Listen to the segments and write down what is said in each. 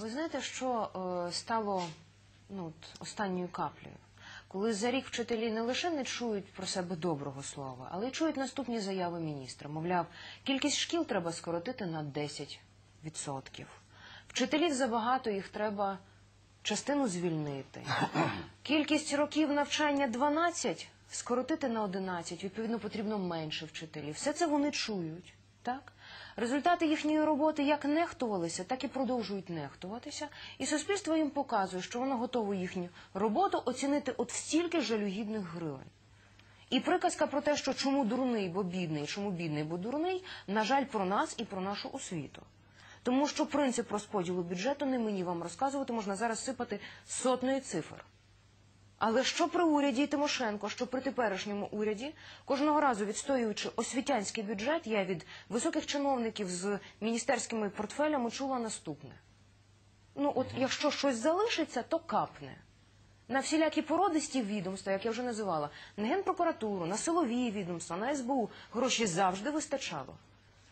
Ви знаєте, що е, стало ну, от, останньою каплею? Коли за рік вчителі не лише не чують про себе доброго слова, але й чують наступні заяви міністра. Мовляв, кількість шкіл треба скоротити на 10%. Вчителів забагато, їх треба частину звільнити. Кількість років навчання 12, скоротити на 11, відповідно, потрібно менше вчителів. Все це вони чують. Так? Результати їхньої роботи як нехтувалися, так і продовжують нехтуватися. І суспільство їм показує, що воно готове їхню роботу оцінити от стільки жалюгідних гривень. І приказка про те, що чому дурний, бо бідний, чому бідний, бо дурний, на жаль, про нас і про нашу освіту. Тому що принцип розподілу бюджету не мені вам розказувати, можна зараз сипати сотнею цифр. Але що при уряді Тимошенко, що при теперішньому уряді, кожного разу відстоюючи освітянський бюджет, я від високих чиновників з міністерськими портфелями чула наступне. Ну, от якщо щось залишиться, то капне. На всілякі породисті відомства, як я вже називала, на Генпрокуратуру, на силові відомства, на СБУ гроші завжди вистачало.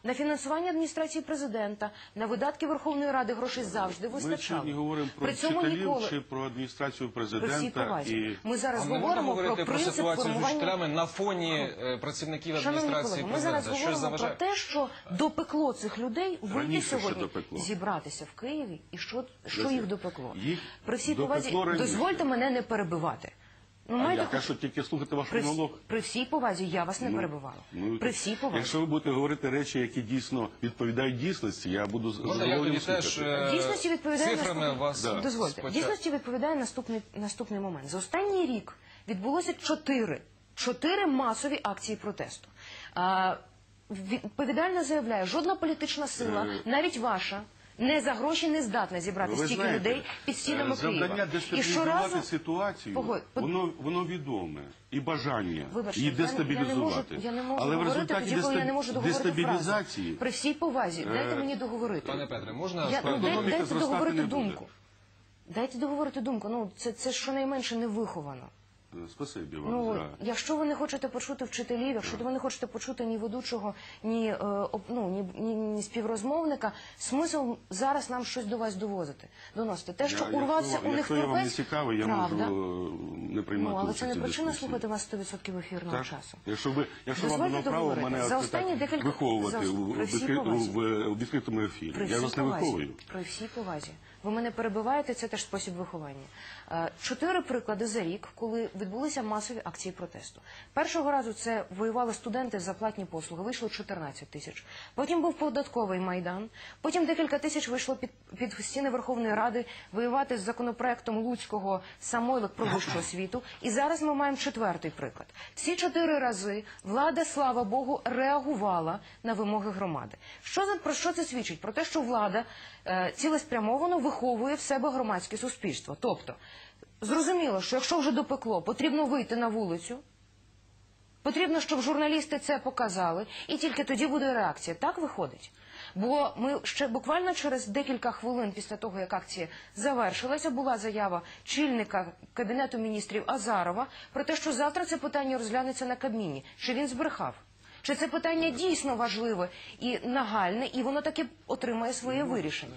На фінансування адміністрації президента, на видатки Верховної Ради грошей завжди Ми вистачало. сьогодні говоримо про При цьому вчителів ніколи чи про адміністрацію президента і Ми зараз А ми говоримо про про принцип ситуацію з формування учителями на фоні е, працівників адміністрації колеги, ми зараз. Що говоримо про те, що допекло цих людей вийти сьогодні, зібратися в Києві, і що, що їх допекло? Їх При всій повазі, дозвольте мене не перебивати. Ну, а маєте я кажу, тільки слухати ваш при, монолог. при всій повазі я вас не Ну, перебивала. ну, при всій повазі. Якщо ви будете говорити речі, які дійсно відповідають дійсності, я буду з Можна я задоволенням тоді теж слухати. е, Дійсності відповідає цифрами наступний... вас Да. Дозвольте. спочатку. Дійсності відповідає наступний, наступний момент. За останній рік відбулося чотири, чотири масові акції протесту. А, відповідально заявляє, жодна політична сила, Е. навіть ваша, не за гроші не здатна зібрати Ну, Ви стільки знаєте, людей під стінами е, завдання Києва. І дестабілізувати щоразу... ситуацію, Погодь, воно, воно відоме. І бажання Вибачте, її я, не- я не дестабілізувати. можу, я не можу Але в говорити результаті тоді, коли я не можу договорити дестабілізації фразу. При всій повазі, дайте Е, мені договорити. Пане Петре, можна Я, ну, дай- економіка дайте зростати договорити не буде. думку. Дайте договорити думку. Ну, це, це щонайменше невиховано. Е, Спасибі вам Ну, за якщо ви не хочете почути вчителів, якщо ви не хочете почути ні ведучого, ні, е, об- ну, ні, ні, ні співрозмовника, смисл зараз нам щось до вас довозити, доносити. Те, що Я- урвався якщо, у них якщо я вам не терпець, цікавий, я правда. можу е, не приймати Ну, але це не у причина дискусії. слухати вас 100% ефірного Так? часу. Якщо ви, якщо вам Дозвольте дано право договорити. мене За останні так декілька- виховувати за- у, при всій відкри- повазі. в, відкритому ефірі. При я всій вас не повазі, виховую. При всій повазі. Ви мене перебиваєте, це теж спосіб виховання. Е, Чотири приклади за рік, коли відбулися масові акції протесту. Першого разу це воювали студенти за платні послуги, вийшло 14 тисяч. Потім був податковий майдан. Потім декілька тисяч вийшло під, під стіни Верховної Ради воювати з законопроектом Луцького Самойлик про вищу освіту. І зараз ми маємо четвертий приклад. Всі чотири рази влада, слава Богу, реагувала на вимоги громади. Що за про що це свідчить? Про те, що влада е, цілеспрямовано виховує в себе громадське суспільство. Тобто, зрозуміло, що якщо вже допекло, потрібно вийти на вулицю. Потрібно, щоб журналісти це показали, і тільки тоді буде реакція. Так виходить. Бо ми ще буквально через декілька хвилин після того, як акція завершилася, була заява чільника кабінету міністрів Азарова про те, що завтра це питання розглянеться на Кабміні. Чи він збрехав? Чи це питання дійсно важливе і нагальне, і воно таки отримає своє вирішення?